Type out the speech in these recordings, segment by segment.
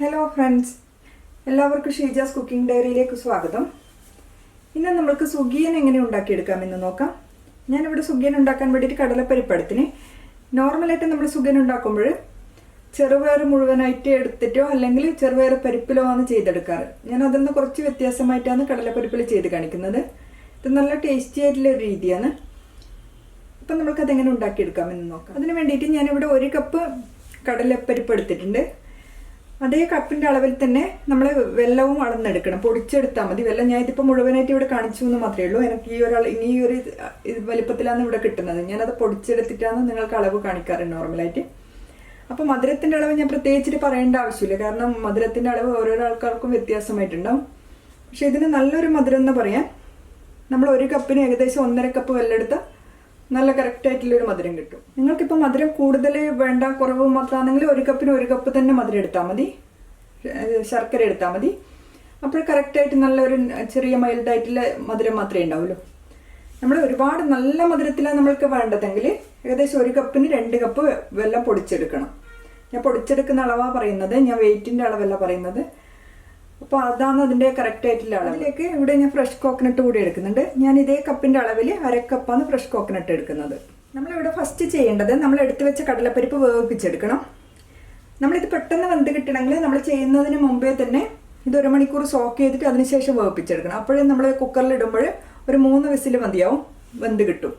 Hello friends എല്ലാവർക്കും Sheeja's cooking ഡയറിയിലേക്ക് സ്വാഗതം. ഇന്ന് നമ്മൾക്ക് സുഗിയൻ എങ്ങനെ ഉണ്ടാക്കിയെടുക്കാമെന്ന് നോക്കാം. ഞാനിവിടെ സുഗിയൻ ഉണ്ടാക്കാൻ വേണ്ടിയിട്ട് കടലപ്പരിപ്പടത്തിന്. നോർമലായിട്ട് നമ്മൾ സുഗിയൻ ഉണ്ടാക്കുമ്പോൾ ചെറുപയർ മുഴുവനായിട്ട് എടുത്തിട്ടോ അല്ലെങ്കിൽ ചെറുപയർ പരിപ്പിലോ ആണ് ചെയ്തെടുക്കാറ്. ഞാൻ അതിൽ നിന്ന് കുറച്ച് വ്യത്യാസമായിട്ടാണ് കടലപ്പരിപ്പിൽ ചെയ്ത് കാണിക്കുന്നത്. ഇത് നല്ല ടേസ്റ്റി ആയിട്ടുള്ള ഒരു രീതിയാണ്. അപ്പം നമുക്ക് അതെങ്ങനെ ഉണ്ടാക്കിയെടുക്കാമെന്ന് നോക്കാം. അതിന് വേണ്ടിയിട്ട് ഞാനിവിടെ ഒരു കപ്പ് കടലപ്പരിപ്പ് എടുത്തിട്ടുണ്ട്. അതേ കപ്പിന്റെ അളവിൽ തന്നെ നമ്മൾ വെള്ളവും അളന്നെടുക്കണം. പൊടിച്ചെടുത്താൽ മതി. വെള്ളം ഞാൻ ഇതിപ്പോൾ മുഴുവനായിട്ട് ഇവിടെ കാണിച്ചു എന്ന് മാത്രമേ ഉള്ളൂ. എനിക്ക് ഈ ഒരാൾ ഈ ഒരു വലിപ്പത്തിലാണ് ഇവിടെ കിട്ടുന്നത്. ഞാനത് പൊടിച്ചെടുത്തിട്ടാണ് നിങ്ങൾക്ക് അളവ് കാണിക്കാറ് നോർമലായിട്ട്. അപ്പോൾ മധുരത്തിന്റെ അളവ് ഞാൻ പ്രത്യേകിച്ചിട്ട് പറയേണ്ട ആവശ്യമില്ല. കാരണം മധുരത്തിന്റെ അളവ് ഓരോരോ ആൾക്കാർക്കും വ്യത്യാസമായിട്ടുണ്ടാവും. പക്ഷെ ഇതിന് നല്ലൊരു മധുരം എന്ന് പറയാൻ നമ്മൾ ഒരു കപ്പിന് ഏകദേശം ഒന്നര കപ്പ് വെള്ളമെടുത്താൽ നല്ല കറക്റ്റ് ആയിട്ടുള്ള ഒരു മധുരം കിട്ടും. നിങ്ങൾക്കിപ്പോൾ മധുരം കൂടുതൽ വേണ്ട കുറവ് മാത്രമാണെങ്കിൽ ഒരു കപ്പിന് ഒരു കപ്പ് തന്നെ മധുരം എടുത്താൽ മതി. ശർക്കര എടുത്താൽ മതി. അപ്പോൾ കറക്റ്റായിട്ട് നല്ലൊരു ചെറിയ മൈൽഡായിട്ടുള്ള മധുരം മാത്രമേ ഉണ്ടാവുള്ളൂ. നമ്മൾ ഒരുപാട് നല്ല മധുരത്തിലാണ് നമ്മൾക്ക് വേണ്ടതെങ്കിൽ ഏകദേശം ഒരു കപ്പിന് രണ്ട് കപ്പ് വെള്ളം പൊടിച്ചെടുക്കണം. ഞാൻ പൊടിച്ചെടുക്കുന്ന അളവാണ് പറയുന്നത് ഞാൻ വെയിറ്റിന്റെ അളവല്ല പറയുന്നത്. അപ്പോൾ അതാണ് അതിന്റെ കറക്റ്റ് ആയിട്ടുള്ള അളവ്. അതിലേക്ക് ഇവിടെ ഞാൻ ഫ്രഷ് കോക്കനട്ട് കൂടി എടുക്കുന്നുണ്ട്. ഞാൻ ഇതേ കപ്പിന്റെ അളവിൽ അരക്കപ്പാണ് ഫ്രഷ് കോക്കനട്ട് എടുക്കുന്നത്. നമ്മളിവിടെ ഫസ്റ്റ് ചെയ്യേണ്ടത് നമ്മൾ എടുത്തു വെച്ച കടലപ്പരിപ്പ് വേവിപ്പിച്ചെടുക്കണം. നമ്മളിത് പെട്ടെന്ന് വെന്ത് കിട്ടണമെങ്കിൽ നമ്മൾ ചെയ്യുന്നതിന് മുമ്പേ തന്നെ ഇത് ഒരു മണിക്കൂർ സോക്ക് ചെയ്തിട്ട് അതിനുശേഷം വേവിപ്പിച്ചെടുക്കണം. അപ്പോഴേ നമ്മൾ കുക്കറിൽ ഇടുമ്പോൾ ഒരു മൂന്ന് വിസിൽ മതിയാവും വെന്ത് കിട്ടും.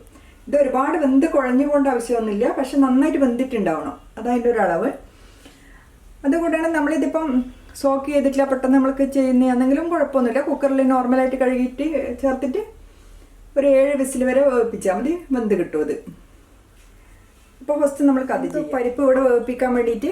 ഇത് ഒരുപാട് വെന്ത് കുഴഞ്ഞു പോകേണ്ട ആവശ്യമൊന്നുമില്ല. പക്ഷെ നന്നായിട്ട് വെന്തിട്ടുണ്ടാവണം. അതതിന്റെ ഒരു അളവ്. അതുകൂടാണ് നമ്മളിതിപ്പം സോക്ക് ചെയ്തിട്ടില്ല പെട്ടെന്ന് നമ്മൾക്ക് ചെയ്യുന്ന. എന്തെങ്കിലും കുഴപ്പമൊന്നുമില്ല. കുക്കറിൽ നോർമലായിട്ട് കഴുകിയിട്ട് ചേർത്തിട്ട് ഒരു ഏഴ് വിസിൽ വരെ വേവിപ്പിച്ചാൽ മതി. വെന്ത് കിട്ടും അത്. ഇപ്പോൾ ഫസ്റ്റ് നമ്മൾക്ക് അത് പരിപ്പ് ഇവിടെ വേവിപ്പിക്കാൻ വേണ്ടിയിട്ട്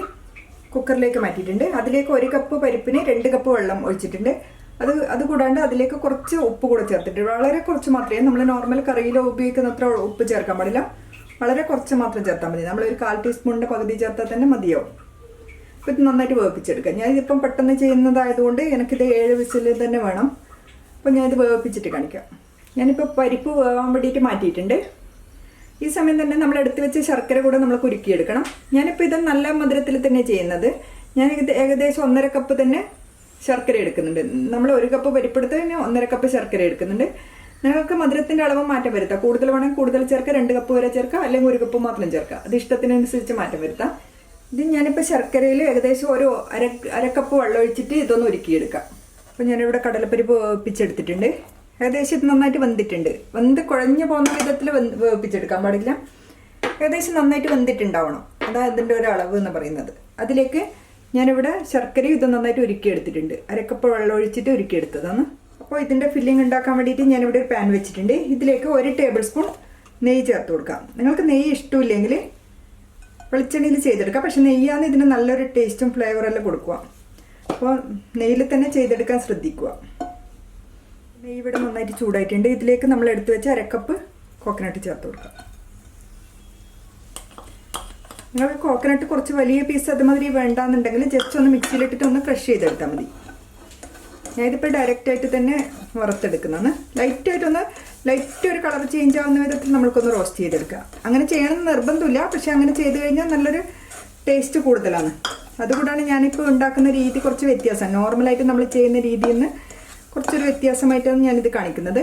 കുക്കറിലേക്ക് മാറ്റിയിട്ടുണ്ട്. അതിലേക്ക് ഒരു കപ്പ് പരിപ്പിന് രണ്ട് കപ്പ് വെള്ളം ഒഴിച്ചിട്ടുണ്ട്. അത് അത് കൂടാണ്ട് അതിലേക്ക് കുറച്ച് ഉപ്പ് കൂടെ ചേർത്തിട്ട്. വളരെ കുറച്ച് മാത്രമേ നമ്മൾ നോർമൽ കറിയിലോ ഉപയോഗിക്കുന്ന അത്ര ഉപ്പ് ചേർക്കാൻ പാടില്ല. വളരെ കുറച്ച് മാത്രം ചേർത്താൽ മതി. നമ്മളൊരു കാൽ ടീസ്പൂണിന്റെ പകുതി ചേർത്താൽ തന്നെ മതിയാവും. അപ്പോൾ ഇത് നന്നായിട്ട് വേവിപ്പിച്ചെടുക്കാം. ഞാനിതിപ്പം പെട്ടെന്ന് ചെയ്യുന്നതായതുകൊണ്ട് എനിക്കിത് ഏഴ് വിസിൽ തന്നെ വേണം. അപ്പോൾ ഞാനിത് വേവിപ്പിച്ചിട്ട് കാണിക്കാം. ഞാനിപ്പോൾ പരിപ്പ് വേവാൻ വേണ്ടിയിട്ട് മാറ്റിയിട്ടുണ്ട്. ഈ സമയം തന്നെ നമ്മൾ എടുത്തു വെച്ച ശർക്കര കൂടെ നമ്മൾ കുരുക്കിയെടുക്കണം. ഞാനിപ്പോൾ ഇത് നല്ല മധുരത്തിൽ തന്നെ ചെയ്യുന്നത്. ഞാൻ ഏകദേശം ഒന്നര കപ്പ് തന്നെ ശർക്കര എടുക്കുന്നുണ്ട്. നമ്മൾ ഒരു കപ്പ് പരിപ്പെടുത്ത് തന്നെ ഒന്നര കപ്പ് ശർക്കര എടുക്കുന്നുണ്ട്. നിങ്ങൾക്ക് മധുരത്തിന്റെ അളവ് മാറ്റം വരുത്താം. കൂടുതൽ വേണമെങ്കിൽ കൂടുതൽ ചേർക്കാം. രണ്ട് കപ്പ് വരെ ചേർക്കാം. അല്ലെങ്കിൽ ഒരു കപ്പ് മാത്രം ചേർക്കാം. അത് ഇഷ്ടത്തിനനുസരിച്ച് മാറ്റം വരുത്താം. ഇത് ഞാനിപ്പോൾ ശർക്കരയിൽ ഏകദേശം ഒരു അര അരക്കപ്പ് വെള്ളം ഒഴിച്ചിട്ട് ഇതൊന്ന് ഒരുക്കിയെടുക്കാം അപ്പോൾ ഞാനിവിടെ കടലപ്പരിപ്പ് വേവിപ്പിച്ചെടുത്തിട്ടുണ്ട്. ഏകദേശം ഇത് നന്നായിട്ട് വെന്തിട്ടുണ്ട്. വെന്ത് കുഴഞ്ഞു പോകുന്ന വിധത്തിൽ വേവിപ്പിച്ചെടുക്കാൻ പാടില്ല. ഏകദേശം നന്നായിട്ട് വെന്തിട്ടുണ്ടാവണം. അതാ ഇതിന്റെ ഒരു അളവ് എന്ന് പറയുന്നത്. അതിലേക്ക് ഞാനിവിടെ ശർക്കരയും ഇത് നന്നായിട്ട് ഉരുക്കിയെടുത്തിട്ടുണ്ട്. അരക്കപ്പ് വെള്ളം ഒഴിച്ചിട്ട് ഉരുക്കിയെടുത്തതാണ്. അപ്പോൾ ഇതിന്റെ ഫില്ലിംഗ് ഉണ്ടാക്കാൻ വേണ്ടിയിട്ട് ഞാനിവിടെ ഒരു പാൻ വെച്ചിട്ടുണ്ട്. ഇതിലേക്ക് ഒരു ടേബിൾ സ്പൂൺ നെയ്യ് ചേർത്ത് കൊടുക്കാം. നിങ്ങൾക്ക് നെയ്യ് ഇഷ്ടമില്ലെങ്കിൽ വെളിച്ചെണ്ണയിൽ ചെയ്തെടുക്കാം. പക്ഷെ നെയ്യാണ് ഇതിന് നല്ലൊരു ടേസ്റ്റും ഫ്ലേവറും ഫ്ലേവറെല്ലാം കൊടുക്കുക. അപ്പോൾ നെയ്യിൽ തന്നെ ചെയ്തെടുക്കാൻ ശ്രദ്ധിക്കുക. നെയ്യ് ഇവിടെ നന്നായിട്ട് ചൂടായിട്ടുണ്ട്. ഇതിലേക്ക് നമ്മൾ എടുത്തു വെച്ച അരക്കപ്പ് കോക്കനട്ട് ചേർത്ത് കൊടുക്കുക നിങ്ങൾ കോക്കനട്ട് കുറച്ച് വലിയ പീസ് അതുമാതിരി വേണ്ടാന്നുണ്ടെങ്കിൽ ജസ്റ്റ് ഒന്ന് മിക്സിയിലിട്ടിട്ട് ഒന്ന് ക്രഷ് ചെയ്തെടുത്താൽ മതി. ഞാനിതിപ്പോൾ ഡയറക്റ്റായിട്ട് തന്നെ വറുത്തെടുക്കുന്നതാണ്. ലൈറ്റായിട്ടൊന്ന് ലൈറ്റ് ഒരു കളർ ചേഞ്ച് ആവുന്ന വിധത്തിൽ നമ്മൾക്കൊന്ന് റോസ്റ്റ് ചെയ്തെടുക്കുക. അങ്ങനെ ചെയ്യണമെന്ന് നിർബന്ധമില്ല. പക്ഷെ അങ്ങനെ ചെയ്ത് കഴിഞ്ഞാൽ നല്ലൊരു ടേസ്റ്റ് കൂടുതലാണ്. അതുകൊണ്ടാണ് ഞാനിപ്പോൾ ഉണ്ടാക്കുന്ന രീതി കുറച്ച് വ്യത്യാസം. നോർമലായിട്ട് നമ്മൾ ചെയ്യുന്ന രീതിയിൽ നിന്ന് കുറച്ചൊരു വ്യത്യാസമായിട്ടാണ് ഞാനിത് കാണിക്കുന്നത്.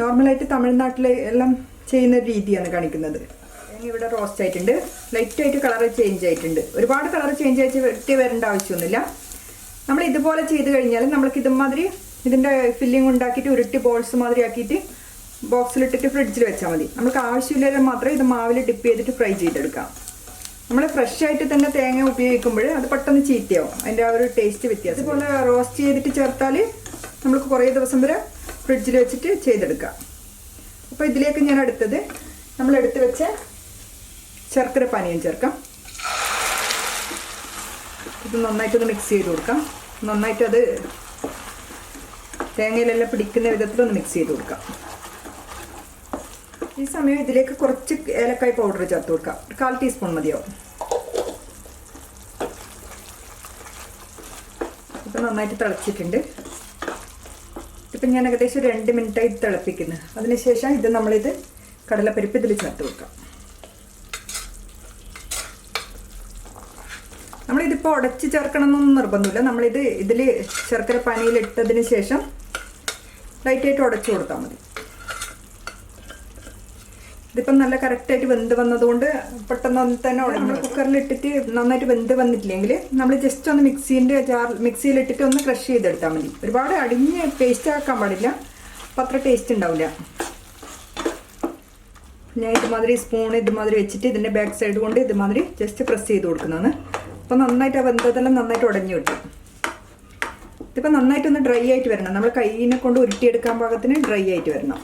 നോർമലായിട്ട് തമിഴ്നാട്ടിലെ എല്ലാം ചെയ്യുന്ന രീതിയാണ് കാണിക്കുന്നത്. ഇവിടെ റോസ്റ്റ് ആയിട്ടുണ്ട്. ലൈറ്റായിട്ട് കളർ ചേഞ്ച് ആയിട്ടുണ്ട്. ഒരുപാട് കളർ ചേഞ്ച് ആയിട്ട് വെട്ടി വരേണ്ട ആവശ്യമൊന്നുമില്ല. നമ്മൾ ഇതുപോലെ ചെയ്ത് കഴിഞ്ഞാൽ നമ്മൾക്ക് ഇതുമാതിരി ഇതിന്റെ ഫില്ലിംഗ് ഉണ്ടാക്കിയിട്ട് ഉരുട്ടി ബോൾസ് മാതിരി ആക്കിയിട്ട് ബോക്സിലിട്ടിട്ട് ഫ്രിഡ്ജിൽ വെച്ചാൽ മതി. നമുക്ക് ആവശ്യമില്ലാതെ മാത്രമേ ഇത് മാവിൽ ഡിപ്പ് ചെയ്തിട്ട് ഫ്രൈ ചെയ്തെടുക്കാം. നമ്മൾ ഫ്രഷ് ആയിട്ട് തന്നെ തേങ്ങ ഉപയോഗിക്കുമ്പോൾ അത് പെട്ടെന്ന് ചീത്തയാവും. അതിന്റെ ആ ഒരു ടേസ്റ്റ് വ്യത്യാസം. ഇതുപോലെ റോസ്റ്റ് ചെയ്തിട്ട് ചേർത്താൽ നമുക്ക് കുറേ ദിവസം വരെ ഫ്രിഡ്ജിൽ വെച്ചിട്ട് ചെയ്തെടുക്കാം. അപ്പോൾ ഇതിലേക്ക് ഞാൻ അടുത്തത് നമ്മൾ എടുത്ത് വെച്ച ശർക്കര പാനീയം ചേർക്കാം. ഇത് നന്നായിട്ടൊന്ന് മിക്സ് ചെയ്ത് കൊടുക്കാം. നന്നായിട്ട് അത് തേങ്ങയിലെല്ലാം പിടിക്കുന്ന വിധത്തിലൊന്ന് മിക്സ് ചെയ്ത് കൊടുക്കാം. ഈ സമയം ഇതിലേക്ക് കുറച്ച് ഏലക്കായ് പൗഡർ ചേർത്ത് കൊടുക്കാം. ഒരു കാൽ ടീസ്പൂൺ മതിയാവും. ഇപ്പം നന്നായിട്ട് തിളച്ചിട്ടുണ്ട്. ഇപ്പം ഞാൻ ഏകദേശം രണ്ട് മിനിറ്റായി തിളപ്പിക്കുന്നത് അതിനുശേഷം ഇത് നമ്മളിത് കടലപ്പരിപ്പ് ഇതിൽ ചേർത്ത് കൊടുക്കാം. നമ്മളിതിപ്പോൾ ഉടച്ച് ചേർക്കണം എന്നൊന്നും നിർബന്ധമില്ല. നമ്മളിത് ഇതിൽ ശർക്കര പനിയിലിട്ടതിന് ശേഷം ലൈറ്റായിട്ട് ഉടച്ചു കൊടുത്താൽ മതി. ഇതിപ്പം നല്ല കറക്റ്റായിട്ട് വെന്ത് വന്നതുകൊണ്ട് പെട്ടെന്ന് തന്നെ നമ്മൾ കുക്കറിൽ ഇട്ടിട്ട് നന്നായിട്ട് വെന്ത് വന്നിട്ടില്ലെങ്കിൽ നമ്മൾ ജസ്റ്റ് ഒന്ന് മിക്സീന്റെ ജാർ മിക്സിയിൽ ഇട്ടിട്ട് ഒന്ന് ക്രഷ് ചെയ്തെടുത്താൽ മതി. ഒരുപാട് അടിഞ്ഞ് പേസ്റ്റ് ആക്കാൻ പാടില്ല. അപ്പം അത്ര ടേസ്റ്റ് ഉണ്ടാവില്ല ഞാൻ ഇതുമാതിരി സ്പൂൺ ഇതുമാതിരി വെച്ചിട്ട് ഇതിന്റെ ബാക്ക് സൈഡ് കൊണ്ട് ഇതുമാതിരി ജസ്റ്റ് പ്രസ് ചെയ്ത് കൊടുക്കുന്നതാണ്. അപ്പോൾ നന്നായിട്ട് വെന്തതെല്ലാം നന്നായിട്ട് ഉടഞ്ഞു കിട്ടും. ഇതിപ്പോൾ നന്നായിട്ടൊന്ന് ഡ്രൈ ആയിട്ട് വരണം. നമ്മൾ കൈയിനെ കൊണ്ട് ഉരുട്ടിയെടുക്കാൻ പാകത്തിന് ഡ്രൈ ആയിട്ട് വരണം.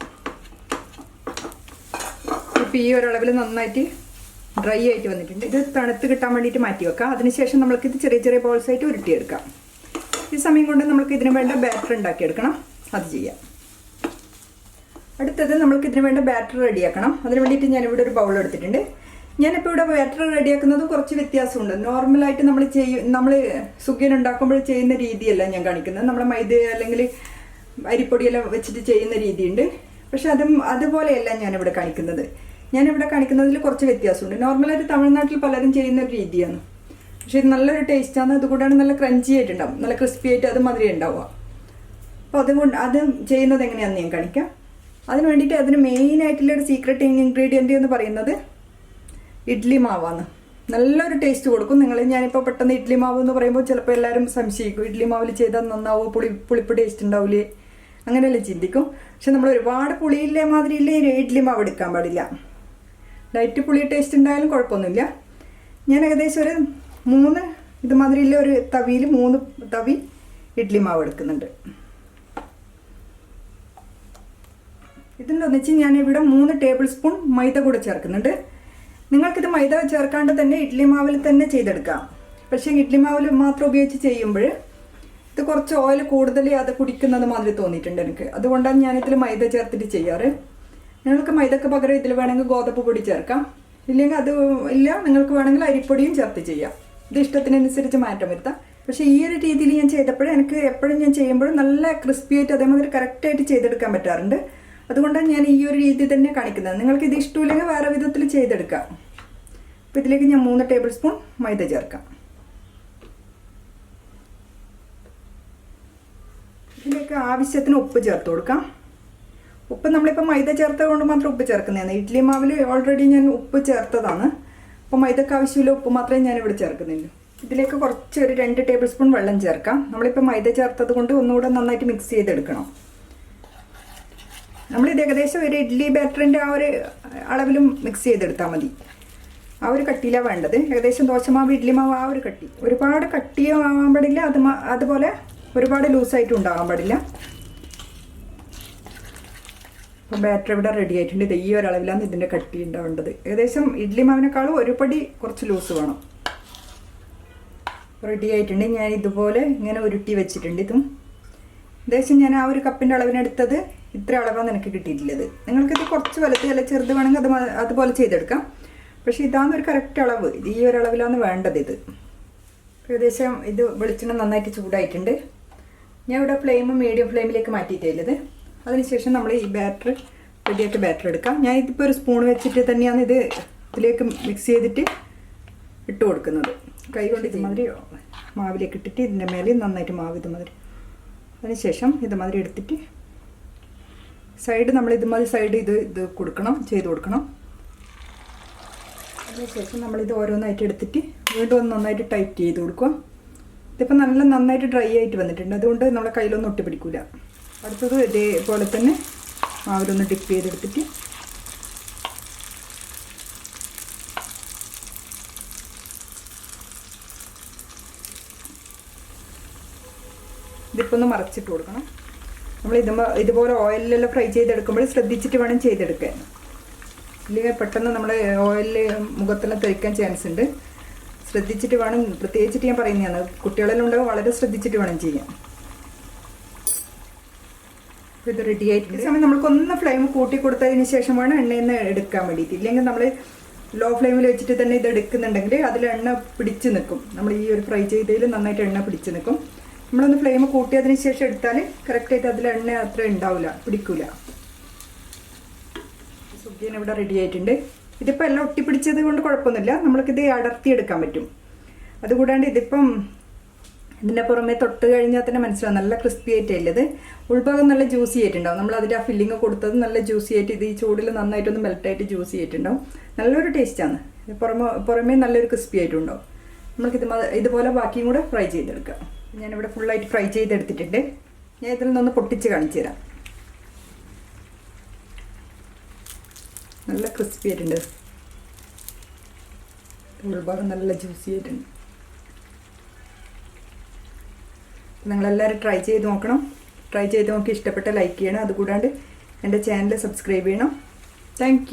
ഇപ്പോൾ ഈ ഒരളവിൽ നന്നായിട്ട് ഡ്രൈ ആയിട്ട് വന്നിട്ടുണ്ട്. ഇത് തണുത്ത് കിട്ടാൻ വേണ്ടിയിട്ട് മാറ്റി വെക്കാം. അതിനുശേഷം നമ്മൾക്ക് ഇത് ചെറിയ ചെറിയ ബോൾസ് ആയിട്ട് ഉരുട്ടിയെടുക്കാം. ഈ സമയം കൊണ്ട് നമ്മൾക്ക് ഇതിന് വേണ്ട ബാറ്റർ ഉണ്ടാക്കിയെടുക്കണം. അത് ചെയ്യാം. അടുത്തത് നമ്മൾക്ക് ഇതിന് വേണ്ട ബാറ്റർ റെഡിയാക്കണം. അതിന് വേണ്ടിയിട്ട് ഞാനിവിടെ ഒരു ബൗൾ എടുത്തിട്ടുണ്ട്. ഞാനിപ്പോൾ ഇവിടെ ബാറ്റർ റെഡിയാക്കുന്നത് കുറച്ച് വ്യത്യാസമുണ്ട്. നോർമലായിട്ട് നമ്മൾ ചെയ്യും നമ്മൾ സുഖിയൻ ഉണ്ടാക്കുമ്പോൾ ചെയ്യുന്ന രീതിയല്ല ഞാൻ കാണിക്കുന്നത്. നമ്മുടെ മൈദ അല്ലെങ്കിൽ അരിപ്പൊടിയെല്ലാം വെച്ചിട്ട് ചെയ്യുന്ന രീതിയുണ്ട്. പക്ഷെ അതും അതുപോലെയല്ല ഞാനിവിടെ കാണിക്കുന്നത്. ഞാനിവിടെ കാണിക്കുന്നതിൽ കുറച്ച് വ്യത്യാസമുണ്ട്. നോർമലായിട്ട് തമിഴ്നാട്ടിൽ പലരും ചെയ്യുന്ന ഒരു രീതിയാണ്. പക്ഷേ ഇത് നല്ലൊരു ടേസ്റ്റാണ് അതുകൂടാണ് നല്ല ക്രഞ്ചി ആയിട്ടുണ്ടാവും നല്ല ക്രിസ്പി ആയിട്ട് അത് മാതിരി ഉണ്ടാവുക അപ്പോൾ അതുകൊണ്ട് അത് ചെയ്യുന്നത് എങ്ങനെയാണെന്ന് ഞാൻ കാണിക്കാം. അതിന് വേണ്ടിയിട്ട് അതിന് മെയിൻ ആയിട്ടുള്ള ഒരു സീക്രട്ട് ഇൻഗ്രീഡിയന്റ് എന്ന് പറയുന്നത് ഇഡ്ലി മാവാണ്. നല്ലൊരു ടേസ്റ്റ് കൊടുക്കും. നിങ്ങൾ ഞാനിപ്പോൾ പെട്ടെന്ന് ഇഡ്ലി മാവ് എന്ന് പറയുമ്പോൾ ചിലപ്പോൾ എല്ലാവരും സംശയിക്കും. ഇഡ്ലി മാവിൽ ചെയ്താൽ നന്നാവോ? പുളി പുളിപ്പ് ടേസ്റ്റ് ഉണ്ടാവില്ലേ അങ്ങനെയല്ലേ ചിന്തിക്കും. പക്ഷെ നമ്മൾ ഒരുപാട് പുളിയില്ലേ മാതിരിയില്ലേ ഇഡ്ലി മാവ് എടുക്കാൻ പാടില്ല. ലൈറ്റ് പുളി ടേസ്റ്റ് ഉണ്ടായാലും കുഴപ്പമൊന്നുമില്ല ഞാൻ ഏകദേശം ഒരു മൂന്ന് ഇതുമാതിരിയുള്ള ഒരു തവിയിൽ മൂന്ന് തവി ഇഡ്ലി മാവ് എടുക്കുന്നുണ്ട്. ഇതിന്റെ ഞാൻ ഇവിടെ മൂന്ന് ടേബിൾ സ്പൂൺ മൈദ കൂടെ ചേർക്കുന്നുണ്ട്. നിങ്ങൾക്കിത് മൈദ ചേർക്കാണ്ട് തന്നെ ഇഡ്ലി മാവിൽ തന്നെ ചെയ്തെടുക്കാം. പക്ഷേ ഇഡ്ലി മാവിൽ മാത്രം ഉപയോഗിച്ച് ചെയ്യുമ്പോൾ ഇത് കുറച്ച് ഓയിൽ കൂടുതൽ അത് കുടിക്കുന്നത് മാതിരി തോന്നിയിട്ടുണ്ട് എനിക്ക്. അതുകൊണ്ടാണ് ഞാനിതിൽ മൈദ ചേർത്തിട്ട് ചെയ്യാറ്. നിങ്ങൾക്ക് മൈദക്ക് പകരം ഇതിൽ വേണമെങ്കിൽ ഗോതമ്പ് പൊടി ചേർക്കാം. ഇല്ലെങ്കിൽ അത് ഇല്ല നിങ്ങൾക്ക് വേണമെങ്കിൽ അരിപ്പൊടിയും ചേർത്ത് ചെയ്യാം. ഇത് ഇഷ്ടത്തിനനുസരിച്ച് മാറ്റം വരുത്താം. പക്ഷേ ഈ ഒരു രീതിയിൽ ഞാൻ ചെയ്തപ്പോഴും എനിക്ക് എപ്പോഴും ഞാൻ ചെയ്യുമ്പോഴും നല്ല ക്രിസ്പി ആയിട്ട് അതേമാതിരി കറക്റ്റായിട്ട് ചെയ്തെടുക്കാൻ പറ്റാറുണ്ട്. അതുകൊണ്ടാണ് ഞാൻ ഈ ഒരു രീതി തന്നെ കാണിക്കുന്നത്. നിങ്ങൾക്ക് ഇത് ഇഷ്ടമില്ലെങ്കിൽ വേറെ വിധത്തിൽ ചെയ്തെടുക്കാം. അപ്പോൾ ഇതിലേക്ക് ഞാൻ മൂന്ന് ടേബിൾ സ്പൂൺ മൈദ ചേർക്കാം. ഇതിലേക്ക് ആവശ്യത്തിന് ഉപ്പ് ചേർത്ത് കൊടുക്കാം. ഉപ്പ് നമ്മളിപ്പോൾ മൈദ ചേർത്തത് കൊണ്ട് മാത്രം ഉപ്പ് ചേർക്കുന്നതാണ്. ഇഡ്ഡലി മാവിൽ ഓൾറെഡി ഞാൻ ഉപ്പ് ചേർത്തതാണ്. അപ്പോൾ മൈദക്ക് ആവശ്യമില്ല ഉപ്പ് മാത്രമേ ഞാൻ ഇവിടെ ചേർക്കുന്നുള്ളൂ. ഇതിലേക്ക് കുറച്ച് ഒരു രണ്ട് ടേബിൾ സ്പൂൺ വെള്ളം ചേർക്കാം. നമ്മളിപ്പോൾ മൈദ ചേർത്തത് കൊണ്ട് ഒന്നുകൂടെ നന്നായിട്ട് മിക്സ് ചെയ്തെടുക്കണം. നമ്മളിത് ഏകദേശം ഒരു ഇഡ്ഡലി ബാറ്ററിന്റെ ആ ഒരു അളവിലും മിക്സ് ചെയ്തെടുത്താൽ മതി. ആ ഒരു കട്ടിയിലാണ് വേണ്ടത്. ഏകദേശം ദോശമാവ് ഇഡ്ഡലി മാവ് ആ ഒരു കട്ടി. ഒരുപാട് കട്ടിയാവാൻ പാടില്ല. അത് അതുപോലെ ഒരുപാട് ലൂസായിട്ടും ഉണ്ടാകാൻ പാടില്ല. അപ്പോൾ ബാറ്റർ ഇവിടെ റെഡി ആയിട്ടുണ്ട്. ഇത് ഈ ഒരളവിലാണ് ഇതിന്റെ കട്ടി ഉണ്ടാവേണ്ടത് ഏകദേശം ഇഡ്ഡലി മാവിനേക്കാളും ഒരു പടി കുറച്ച് ലൂസ് വേണം. റെഡി ആയിട്ടുണ്ട്. ഞാൻ ഇതുപോലെ ഇങ്ങനെ ഉരുട്ടി വെച്ചിട്ടുണ്ട്. ഇതും ഏകദേശം ഞാൻ ആ ഒരു കപ്പിന്റെ അളവിനെടുത്തത് ഇത്ര അളവാണ് എനിക്ക് കിട്ടിയിട്ടുള്ളത്. നിങ്ങൾക്കിത് കുറച്ച് വലുത് അല്ല ചെറുത് വേണമെങ്കിൽ അത് അതുപോലെ ചെയ്തെടുക്കാം. പക്ഷേ ഇതാണ് ഒരു കറക്റ്റ് അളവ്. ഈ ഒരു അളവിലാണ് വേണ്ടത് ഇത്. ഏകദേശം ഇത് വെളിച്ചെണ്ണ നന്നായിട്ട് ചൂടായിട്ടുണ്ട്. ഞാൻ ഇവിടെ ഫ്ലെയിം മീഡിയം ഫ്ലെയിമിലേക്ക് മാറ്റിയിട്ടുള്ളത് അതിനുശേഷം നമ്മൾ ഈ ബാറ്റർ റെഡിയായിട്ട് ബാറ്റർ എടുക്കാം. ഞാൻ ഇതിപ്പോൾ ഒരു സ്പൂൺ വെച്ചിട്ട് തന്നെയാണ് ഇത് ഇതിലേക്ക് മിക്സ് ചെയ്തിട്ട് ഇട്ട് കൊടുക്കുന്നത്. കൈ കൊണ്ട് ഇതുമാതിരി മാവിലേക്ക് ഇട്ടിട്ട് ഇതിന്റെ മേലെ നന്നായിട്ട് മാവ് ഇതുമാതിരി. അതിനുശേഷം ഇതുമാതിരി എടുത്തിട്ട് സൈഡ് നമ്മൾ ഇതുമാതിരി സൈഡ് ഇത് ഇത് കൊടുക്കണം ചെയ്ത് കൊടുക്കണം. അതിനുശേഷം നമ്മളിത് ഓരോന്നായിട്ട് എടുത്തിട്ട് വീണ്ടും ഒന്ന് നന്നായിട്ട് ടൈറ്റ് ചെയ്ത് കൊടുക്കുക. ഇതിപ്പോൾ നല്ല നന്നായിട്ട് ഡ്രൈ ആയിട്ട് വന്നിട്ടുണ്ട്. അതുകൊണ്ട് നമ്മളെ കയ്യിലൊന്നും ഒട്ടിപ്പിടിക്കില്ല അടുത്തത് ഇതേപോലെ തന്നെ മാവിലൊന്ന് ഡിപ്പ് ചെയ്തെടുത്തിട്ട് ഇതിപ്പോൾ ഒന്ന് മറച്ചിട്ട് കൊടുക്കണം. നമ്മൾ ഇത് ഇതുപോലെ ഓയിലെല്ലാം ഫ്രൈ ചെയ്തെടുക്കുമ്പോൾ ശ്രദ്ധിച്ചിട്ട് വേണം ചെയ്തെടുക്കാൻ. ഇല്ലെങ്കിൽ പെട്ടെന്ന് നമ്മൾ ഓയിലിൽ മുഖത്തെല്ലാം തെറിക്കാൻ ചാൻസ് ഉണ്ട്. ശ്രദ്ധിച്ചിട്ട് വേണം പ്രത്യേകിച്ചിട്ട് ഞാൻ പറയുന്നതാണ്. കുട്ടികളെല്ലാം ഉണ്ടാകും വളരെ ശ്രദ്ധിച്ചിട്ട് വേണം അപ്പോൾ ഇത് റെഡി ആയിട്ട്. ഈ സമയം നമുക്കൊന്ന് ഫ്ലെയിം കൂട്ടി കൊടുത്തതിന് ശേഷം വേണം എണ്ണയിൽ നിന്ന് എടുക്കാൻ വേണ്ടിയിട്ട്. ഇല്ലെങ്കിൽ നമ്മൾ ലോ ഫ്ലെയിമിൽ വെച്ചിട്ട് തന്നെ ഇത് എടുക്കുന്നുണ്ടെങ്കിൽ അതിൽ എണ്ണ പിടിച്ചു നിൽക്കും. നമ്മൾ ഈ ഒരു ഫ്രൈ ചെയ്തതിൽ നന്നായിട്ട് എണ്ണ പിടിച്ചു നിൽക്കും. നമ്മളൊന്ന് ഫ്ലെയിം കൂട്ടിയതിന് ശേഷം എടുത്താൽ കറക്റ്റായിട്ട് അതിൽ എണ്ണ അത്ര ഉണ്ടാവില്ല പിടിക്കില്ല സുഖിയൻ ഇവിടെ റെഡി ആയിട്ടുണ്ട്. ഇതിപ്പോൾ എല്ലാം ഒട്ടിപ്പിടിച്ചത് കൊണ്ട് കുഴപ്പമൊന്നുമില്ല. നമ്മൾക്കിത് അടർത്തി എടുക്കാൻ പറ്റും. അതുകൂടാണ്ട് ഇതിപ്പം ഇതിന്റെ പുറമെ തൊട്ട് കഴിഞ്ഞാൽ തന്നെ മനസ്സിലാവും. നല്ല ക്രിസ്പി ആയിട്ടല്ലേ ഇത് ഉൾഭാഗം നല്ല ജ്യൂസി ആയിട്ടുണ്ടാവും. നമ്മൾ അതിന്റെ ആ ഫില്ലിങ് കൊടുത്തത് നല്ല ജ്യൂസി ആയിട്ട് ഇത് ഈ ചൂടിൽ നന്നായിട്ടൊന്ന് മെൽറ്റായിട്ട് ജ്യൂസി ആയിട്ടുണ്ടാവും. നല്ലൊരു ടേസ്റ്റാണ് പുറമെ പുറമേ നല്ലൊരു ക്രിസ്പി ആയിട്ടുണ്ടാവും. നമ്മൾക്ക് ഇത് ഇതുപോലെ ബാക്കിയും കൂടെ ഫ്രൈ ചെയ്തെടുക്കാം. ഞാനിവിടെ ഫുള്ളായിട്ട് ഫ്രൈ ചെയ്തെടുത്തിട്ടുണ്ട്. ഞാൻ ഇതിൽ നിന്നൊന്ന് പൊട്ടിച്ച് കാണിച്ചു തരാം. നല്ല ക്രിസ്പി ആയിട്ടുണ്ട്. ഉൾഭാഗം നല്ല ജ്യൂസി ആയിട്ടുണ്ട്. നിങ്ങളെല്ലാവരും ട്രൈ ചെയ്ത് നോക്കണം. ട്രൈ ചെയ്ത് നോക്കി ഇഷ്ടപ്പെട്ട ലൈക്ക് ചെയ്യണം. അതുകൂടാണ്ട് എന്റെ ചാനൽ സബ്സ്ക്രൈബ് ചെയ്യണം. താങ്ക്